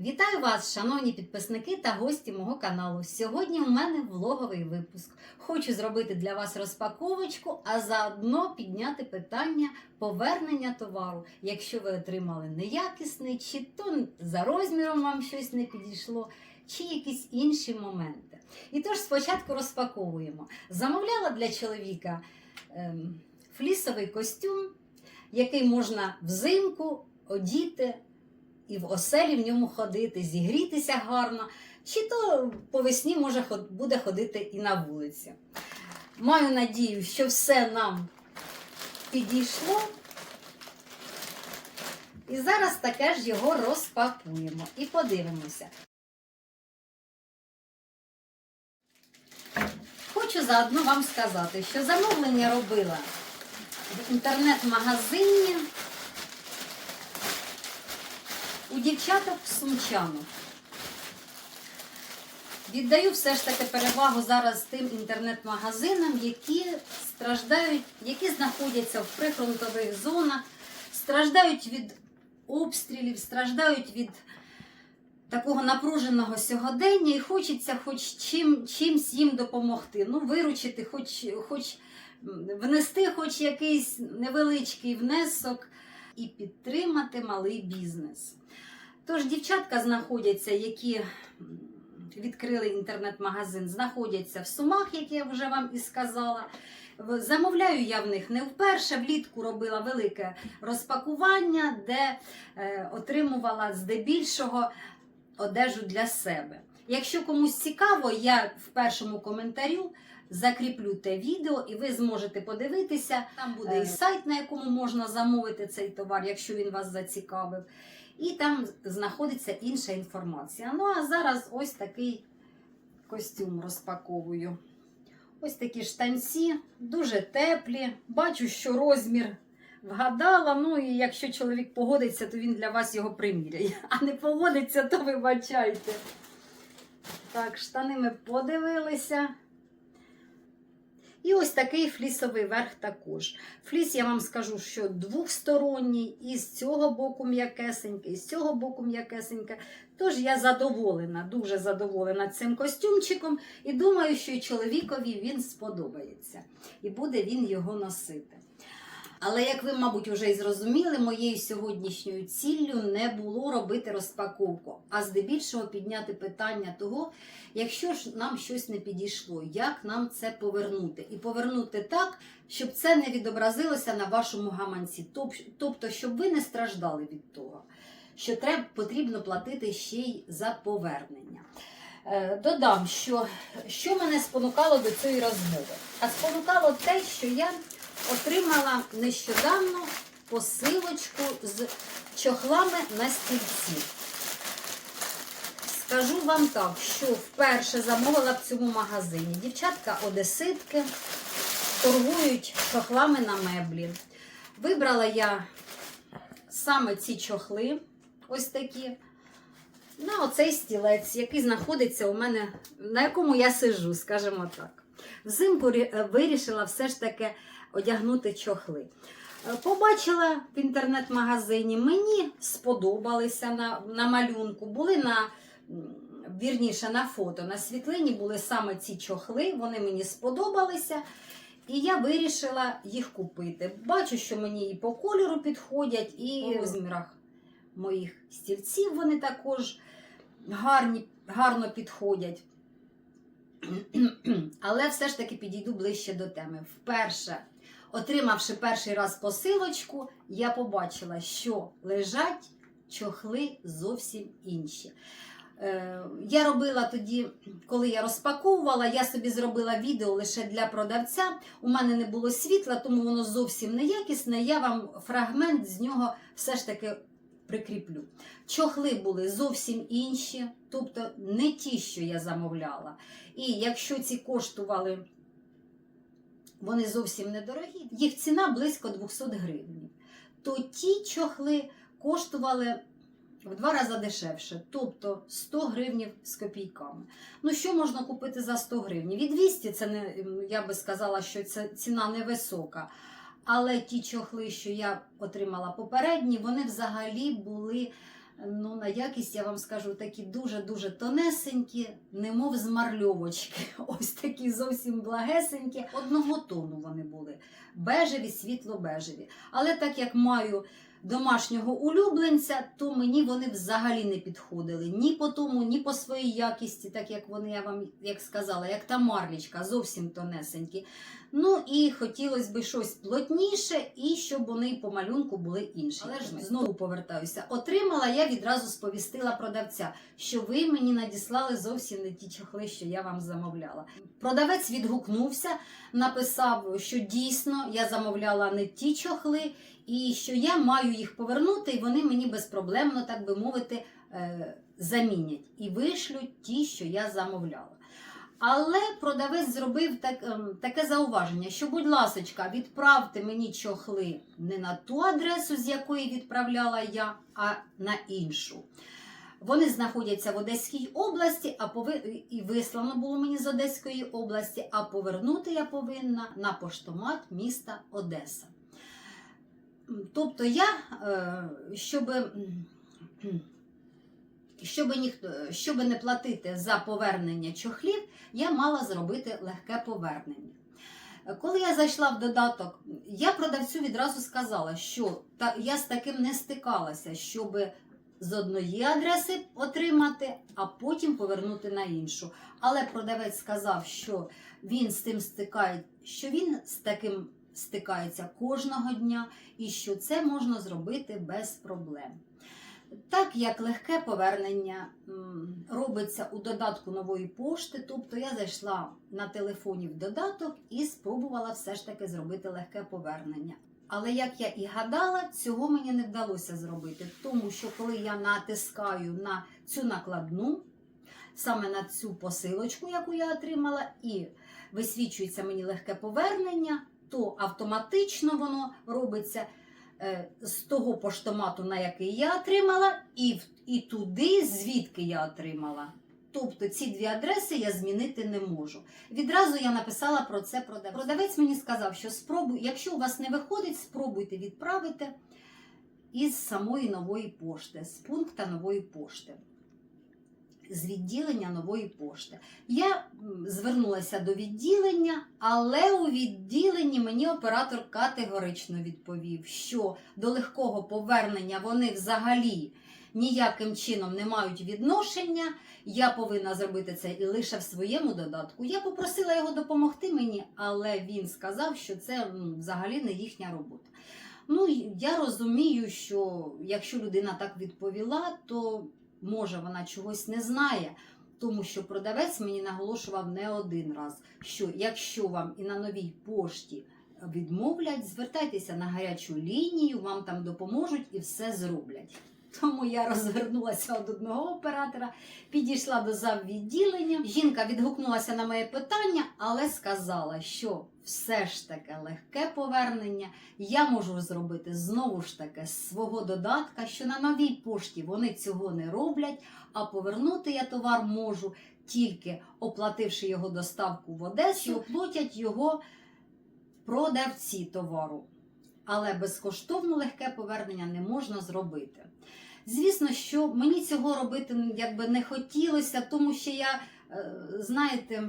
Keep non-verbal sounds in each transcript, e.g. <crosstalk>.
Вітаю вас, шановні підписники та гості мого каналу. Сьогодні у мене влоговий випуск. Хочу зробити для вас розпаковочку, а заодно підняти питання повернення товару. Якщо ви отримали неякісний, чи то за розміром вам щось не підійшло, чи якісь інші моменти. І тож спочатку розпаковуємо. Замовляла для чоловіка ем, флісовий костюм, який можна взимку одіти і в оселі в ньому ходити, зігрітися гарно, чи то по весні може буде ходити і на вулиці. Маю надію, що все нам підійшло. І зараз таке ж його розпакуємо і подивимося. Хочу заодно вам сказати, що замовлення робила в інтернет-магазині у дівчаток сумчанок. Віддаю все ж таки перевагу зараз тим інтернет-магазинам, які страждають, які знаходяться в прифронтових зонах, страждають від обстрілів, страждають від такого напруженого сьогодення і хочеться хоч чим, чимсь їм допомогти. Ну, виручити, хоч, хоч внести хоч якийсь невеличкий внесок і підтримати малий бізнес. Тож дівчатка знаходяться, які відкрили інтернет-магазин, знаходяться в Сумах, як я вже вам і сказала. Замовляю я в них не вперше. Влітку робила велике розпакування, де е, отримувала здебільшого одежу для себе. Якщо комусь цікаво, я в першому коментарю закріплю те відео, і ви зможете подивитися. Там буде і сайт, на якому можна замовити цей товар, якщо він вас зацікавив. І там знаходиться інша інформація. Ну а зараз ось такий костюм розпаковую. Ось такі штанці, дуже теплі. Бачу, що розмір вгадала. Ну і якщо чоловік погодиться, то він для вас його приміряє. А не погодиться, то вибачайте. Так, штани ми подивилися. І ось такий флісовий верх також. Фліс, я вам скажу, що двохсторонній, і з цього боку м'якесеньке, і з цього боку м'якесеньке. Тож я задоволена, дуже задоволена цим костюмчиком, і думаю, що чоловікові він сподобається, і буде він його носити. Але як ви, мабуть, вже і зрозуміли, моєю сьогоднішньою ціллю не було робити розпаковку, а здебільшого підняти питання того, якщо ж нам щось не підійшло, як нам це повернути? І повернути так, щоб це не відобразилося на вашому гаманці. Тобто, щоб ви не страждали від того, що треба, потрібно платити ще й за повернення. Е, Додам, що, що мене спонукало до цієї розмови. А спонукало те, що я отримала нещодавно посилочку з чохлами на стільці. Скажу вам так, що вперше замовила в цьому магазині. Дівчатка одеситки торгують чохлами на меблі. Вибрала я саме ці чохли, ось такі, на оцей стілець, який знаходиться у мене, на якому я сижу, скажімо так. Взимку вирішила все ж таки одягнути чохли. Е, Побачила в інтернет-магазині, мені сподобалися на, на малюнку, були на вірніше на фото, на світлині були саме ці чохли, вони мені сподобалися. І я вирішила їх купити. Бачу, що мені і по кольору підходять, і по розмірах моїх стільців вони також гарні, гарно підходять. <clears throat> Але все ж таки підійду ближче до теми. Вперше, отримавши перший раз посилочку, я побачила, що лежать чохли зовсім інші. Е, Я робила тоді, коли я розпаковувала, я собі зробила відео лише для продавця. У мене не було світла, тому воно зовсім неякісне. Я вам фрагмент з нього все ж таки прикріплю. Чохли були зовсім інші, тобто не ті, що я замовляла. І якщо ці коштували, вони зовсім недорогі, їх ціна близько 200 гривень. То ті чохли коштували в два рази дешевше, тобто 100 гривень з копійками. Ну, що можна купити за 100 гривень? Від 200 це не, я би сказала, що це ціна невисока. Але ті чохли, що я отримала попередні, вони взагалі були Ну, на якість я вам скажу такі дуже-дуже тонесенькі, немов з марльовочки. <laughs> Ось такі зовсім благесенькі. Одного тону вони були. Бежеві, світло-бежеві. Але так як маю домашнього улюбленця, то мені вони взагалі не підходили. Ні по тому, ні по своїй якісті, так як вони, я вам як сказала, як та марлічка, зовсім тонесенькі. Ну і хотілося б щось плотніше, і щоб вони по малюнку були інші. Але ж знову повертаюся. Отримала я відразу сповістила продавця, що ви мені надіслали зовсім не ті чохли, що я вам замовляла. Продавець відгукнувся, написав, що дійсно я замовляла не ті чохли, і що я маю їх повернути, і вони мені безпроблемно, так би мовити, е, замінять і вишлють ті, що я замовляла. Але продавець зробив так, ем, таке зауваження, що, будь ласочка, відправте мені чохли не на ту адресу, з якої відправляла я, а на іншу. Вони знаходяться в Одеській області, а пови... і вислано було мені з Одеської області, а повернути я повинна на поштомат міста Одеса. Тобто я, е, щоб, щоб, ніхто, щоб не платити за повернення чохлів, я мала зробити легке повернення. Коли я зайшла в додаток, я продавцю відразу сказала, що та, я з таким не стикалася, щоб з одної адреси отримати, а потім повернути на іншу. Але продавець сказав, що він з тим стикає, що він з таким стикається кожного дня і що це можна зробити без проблем. Так як легке повернення робиться у додатку нової пошти, тобто я зайшла на телефоні в додаток і спробувала все ж таки зробити легке повернення. Але як я і гадала, цього мені не вдалося зробити, тому що коли я натискаю на цю накладну, саме на цю посилочку, яку я отримала, і висвічується мені легке повернення, то автоматично воно робиться з того поштомату, на який я отримала, і, і туди, звідки я отримала. Тобто ці дві адреси я змінити не можу. Відразу я написала про це продавець. Продавець мені сказав, що спробуй, якщо у вас не виходить, спробуйте відправити із самої нової пошти, з пункту нової пошти. З відділення нової пошти. Я звернулася до відділення, але у відділенні мені оператор категорично відповів, що до легкого повернення вони взагалі ніяким чином не мають відношення. Я повинна зробити це і лише в своєму додатку. Я попросила його допомогти мені, але він сказав, що це взагалі не їхня робота. Ну, я розумію, що якщо людина так відповіла, то може вона чогось не знає. Тому що продавець мені наголошував не один раз, що якщо вам і на новій пошті відмовлять, звертайтеся на гарячу лінію, вам там допоможуть і все зроблять. Тому я розвернулася від одного оператора, підійшла до заввідділення. Жінка відгукнулася на моє питання, але сказала, що все ж таки легке повернення я можу зробити знову ж таки з свого додатка, що на новій пошті вони цього не роблять, а повернути я товар можу тільки оплативши його доставку в Одесу, оплатять його продавці товару. Але безкоштовно легке повернення не можна зробити. Звісно, що мені цього робити якби не хотілося, тому що я, е, знаєте,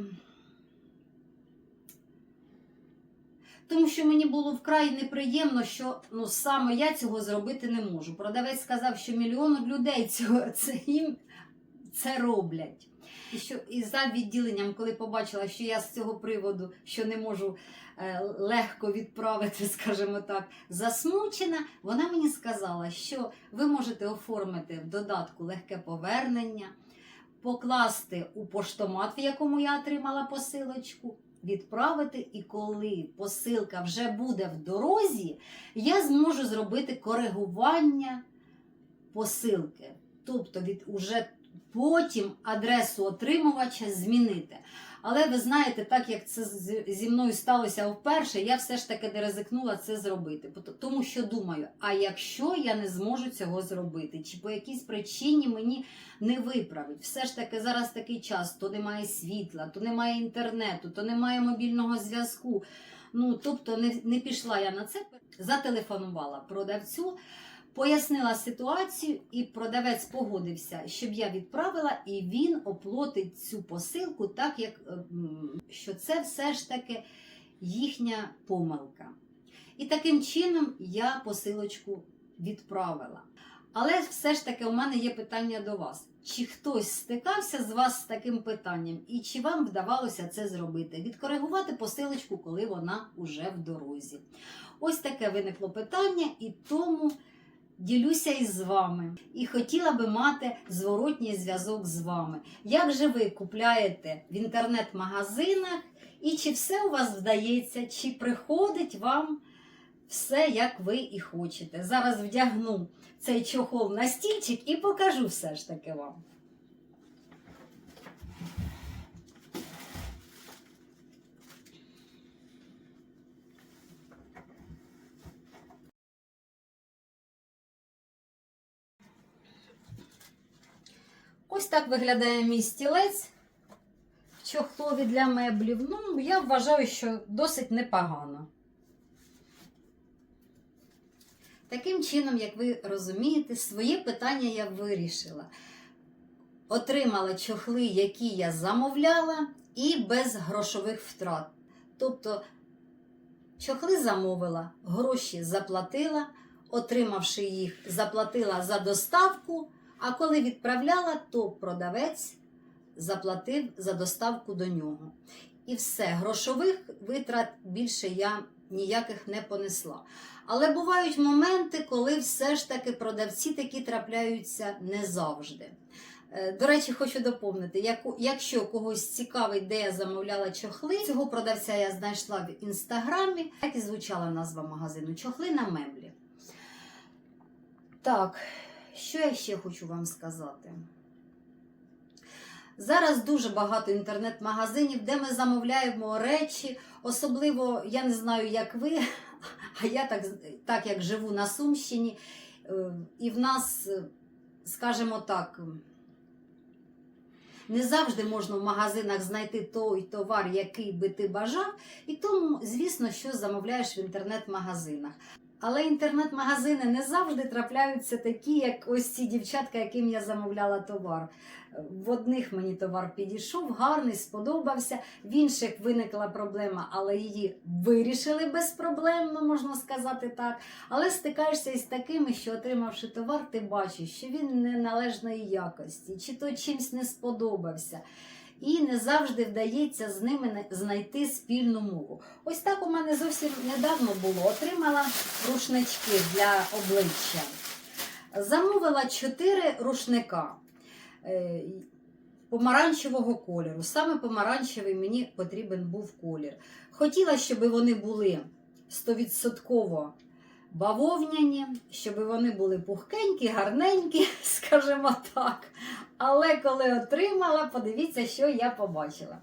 тому що мені було вкрай неприємно, що ну, саме я цього зробити не можу. Продавець сказав, що мільйон людей <laughs> цього це їм це роблять. І що і за відділенням, коли побачила, що я з цього приводу, що не можу е, легко відправити, <laughs> скажімо так, засмучена, вона мені сказала, що ви можете оформити в додатку легке повернення, покласти у поштомат, в якому я отримала посилочку, відправити, і коли посилка вже буде в дорозі, я зможу зробити коригування посилки. Тобто від уже потім адресу отримувача змінити. Але ви знаєте, так як це зі мною сталося вперше, я все ж таки не ризикнула це зробити. Тому що думаю, а якщо я не зможу цього зробити, чи по якійсь причині мені не виправить, все ж таки зараз такий час, то немає світла, то немає інтернету, то немає мобільного зв'язку. Ну тобто не, не пішла я на це, зателефонувала продавцю. Пояснила ситуацію, і продавець погодився, щоб я відправила, і він оплатить цю посилку, так як е, що це все ж таки їхня помилка. І таким чином я посилочку відправила. Але все ж таки у мене є питання до вас. Чи хтось стикався з вас з таким питанням, і чи вам вдавалося це зробити? Відкоригувати посилочку, коли вона уже в дорозі. Ось таке виникло питання, і тому ділюся із вами. І хотіла би мати зворотній зв'язок з вами. Як же ви купляєте в інтернет-магазинах, і чи все у вас вдається, чи приходить вам все, як ви і хочете? Зараз вдягну цей чохол на стільчик і покажу все ж таки вам. Ось так виглядає мій стілець в чохлові для меблів. Ну, я вважаю, що досить непогано. Таким чином, як ви розумієте, своє питання я вирішила. Отримала чохли, які я замовляла, і без грошових втрат. Тобто, чохли замовила, гроші заплатила, отримавши їх, заплатила за доставку. А коли відправляла, то продавець заплатив за доставку до нього. І все, грошових витрат більше я ніяких не понесла. Але бувають моменти, коли все ж таки продавці такі трапляються не завжди. Е, До речі, хочу доповнити, якщо когось цікавить, де я замовляла чохли, цього продавця я знайшла в інстаграмі, так і звучала назва магазину чохли на меблі. Так, що я ще хочу вам сказати? Зараз дуже багато інтернет-магазинів, де ми замовляємо речі. Особливо, я не знаю, як ви, <laughs> а я так, так як живу на Сумщині, е, і в нас, е, скажімо так, не завжди можна в магазинах знайти той товар, який би ти бажав, і тому, звісно, що замовляєш в інтернет-магазинах. Але інтернет-магазини не завжди трапляються такі, як ось ці дівчатка, яким я замовляла товар. В одних мені товар підійшов, гарний, сподобався, в інших виникла проблема, але її вирішили безпроблемно, можна сказати так. Але стикаєшся із такими, що отримавши товар, ти бачиш, що він неналежної якості, чи то чимсь не сподобався. І не завжди вдається з ними знайти спільну мову. Ось так у мене зовсім недавно було. Отримала рушнички для обличчя. Замовила чотири рушника е, помаранчевого кольору. Саме помаранчевий мені потрібен був колір. Хотіла, щоб вони були 100% бавовняні, щоб вони були пухкенькі, гарненькі, <laughs> скажімо так. Але коли отримала, подивіться, що я побачила.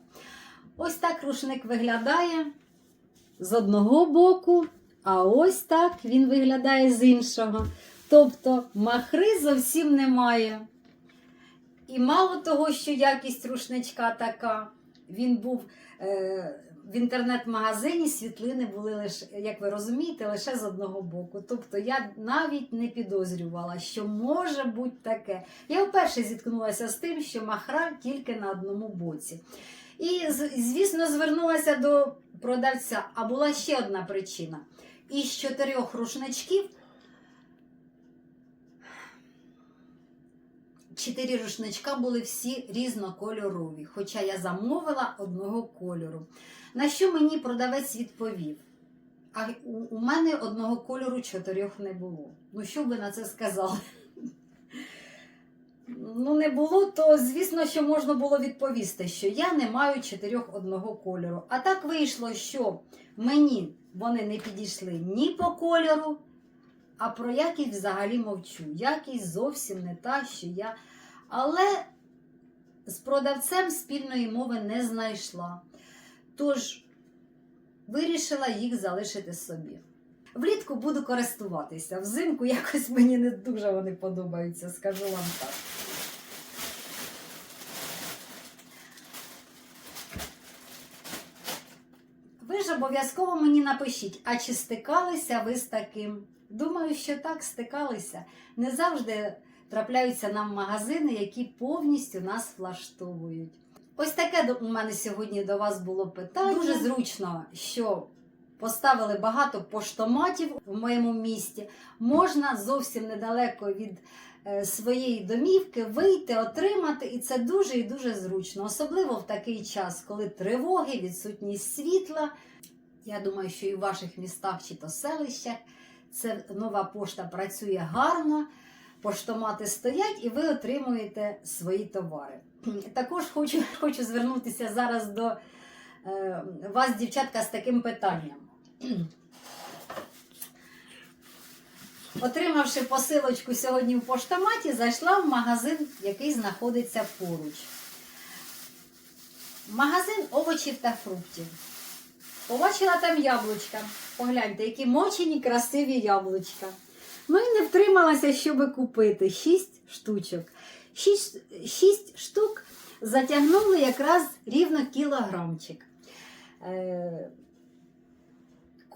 Ось так рушник виглядає з одного боку, а ось так він виглядає з іншого. Тобто махри зовсім немає. І мало того, що якість рушничка така, він був е, в інтернет-магазині, світлини були лише, як ви розумієте, лише з одного боку. Тобто я навіть не підозрювала, що може бути таке. Я вперше зіткнулася з тим, що махра тільки на одному боці. І, звісно, звернулася до продавця. А була ще одна причина. Із чотирьох рушничків чотири рушничка були всі різнокольорові, хоча я замовила одного кольору. На що мені продавець відповів? А у, мене одного кольору чотирьох не було. Ну, що б ви на це сказали? <laughs> Ну, не було, то звісно, що можна було відповісти, що я не маю чотирьох одного кольору. А так вийшло, що мені вони не підійшли ні по кольору, а про якість взагалі мовчу. Якість зовсім не та, що я. Але з продавцем спільної мови не знайшла. Тож вирішила їх залишити собі. Влітку буду користуватися. Взимку якось мені не дуже вони подобаються, скажу вам так. Ви ж обов'язково мені напишіть, а чи стикалися ви з таким? Думаю, що так стикалися. Не завжди трапляються нам магазини, які повністю нас влаштовують. Ось таке у мене сьогодні до вас було питання. Дуже зручно, що поставили багато поштоматів в моєму місті. Можна зовсім недалеко від е, своєї домівки вийти, отримати, і це дуже і дуже зручно, особливо в такий час, коли тривоги, відсутність світла. Я думаю, що і в ваших містах чи то селищах це нова пошта працює гарно. Поштомати стоять і ви отримуєте свої товари. <clears throat> Також хочу, хочу звернутися зараз до е, вас, дівчатка, з таким питанням. <clears throat> Отримавши посилочку сьогодні в поштоматі, зайшла в магазин, який знаходиться поруч. Магазин овочів та фруктів. Побачила там яблучка. Погляньте, які мочені красиві яблучка. Ну і не втрималася, щоб купити 6 штучок. 6, 6 штук затягнули якраз рівно кілограмчик. Е,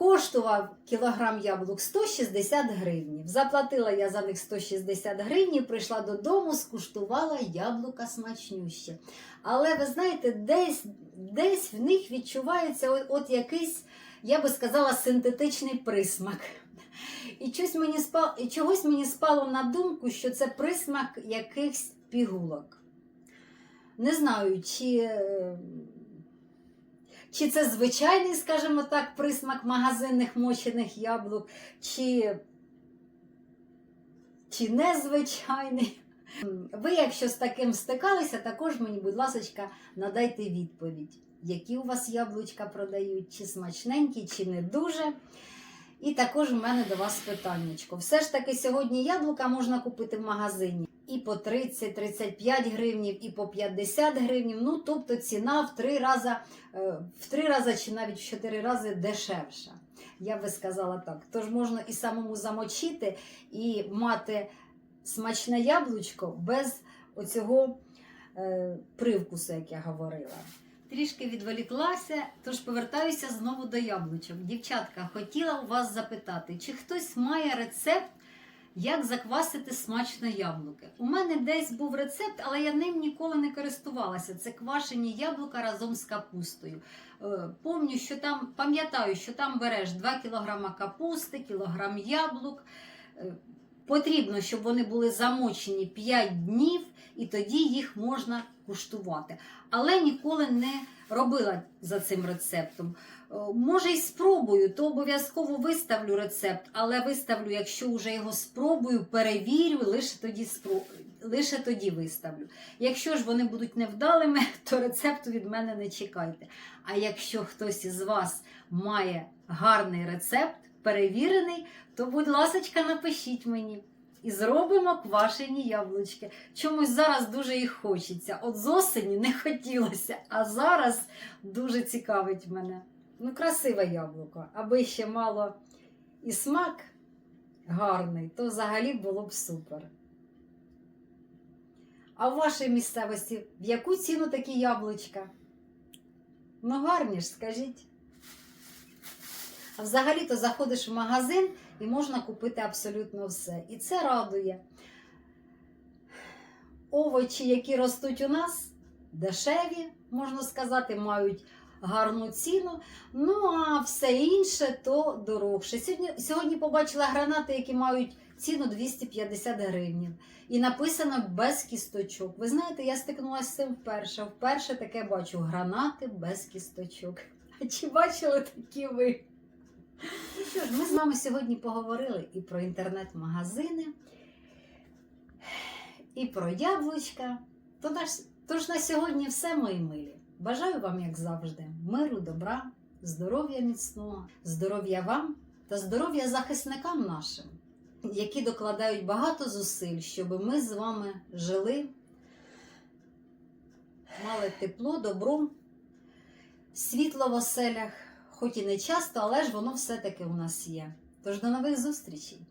коштував кілограм яблук 160 гривнів. Заплатила я за них 160 гривнів, прийшла додому, скуштувала яблука смачнющі. Але ви знаєте, десь, десь в них відчувається от, от якийсь, я би сказала, синтетичний присмак. І, щось мені спало, і чогось мені спало на думку, що це присмак якихось пігулок. Не знаю, чи, чи це звичайний, скажімо так, присмак магазинних мочених яблук, чи, чи незвичайний. Ви, якщо з таким стикалися, також мені, будь ласка, надайте відповідь, які у вас яблучка продають, чи смачненькі, чи не дуже. І також у мене до вас питаннячко. Все ж таки сьогодні яблука можна купити в магазині і по 30-35 гривнів, і по 50 гривнів. Ну, тобто ціна в три рази, е, в три рази чи навіть в чотири рази дешевша. Я би сказала так. Тож можна і самому замочити, і мати смачне яблучко без оцього е, привкусу, як я говорила. Трішки відволіклася, тож повертаюся знову до яблучок. Дівчатка, хотіла у вас запитати, чи хтось має рецепт, як заквасити смачно яблуки? У мене десь був рецепт, але я ним ніколи не користувалася. Це квашені яблука разом з капустою. Е, Помню, що там, пам'ятаю, що там береш 2 кг капусти, кілограм яблук. Е, Потрібно, щоб вони були замочені 5 днів, і тоді їх можна куштувати. Але ніколи не робила за цим рецептом. Е, Може, і спробую, то обов'язково виставлю рецепт, але виставлю, якщо вже його спробую, перевірю, лише тоді спро- лише тоді виставлю. Якщо ж вони будуть невдалими, <laughs> то рецепту від мене не чекайте. А якщо хтось із вас має гарний рецепт, перевірений, то, будь ласочка, напишіть мені. І зробимо квашені яблучки. Чомусь зараз дуже їх хочеться. От з осені не хотілося, а зараз дуже цікавить мене. Ну, красиве яблуко, аби ще мало і смак гарний, то взагалі було б супер. А в вашій місцевості в яку ціну такі яблучка? Ну, гарні ж, скажіть. А взагалі-то заходиш в магазин і можна купити абсолютно все. І це радує. Овочі, які ростуть у нас, дешеві, можна сказати, мають гарну ціну. Ну, а все інше то дорогше. Сьогодні, сьогодні побачила гранати, які мають ціну 250 гривень. І написано без кісточок. Ви знаєте, я стикнулася з цим вперше. Вперше таке бачу гранати без кісточок. А чи бачили такі ви? Ну що ж, ми з вами сьогодні поговорили і про інтернет-магазини, і про яблучка. Тож, на сьогодні все, мої милі. Бажаю вам, як завжди, миру, добра, здоров'я міцного, здоров'я вам та здоров'я захисникам нашим, які докладають багато зусиль, щоб ми з вами жили, мали тепло, добро, світло в оселях. Хоч і не часто, але ж воно все-таки у нас є. Тож до нових зустрічей!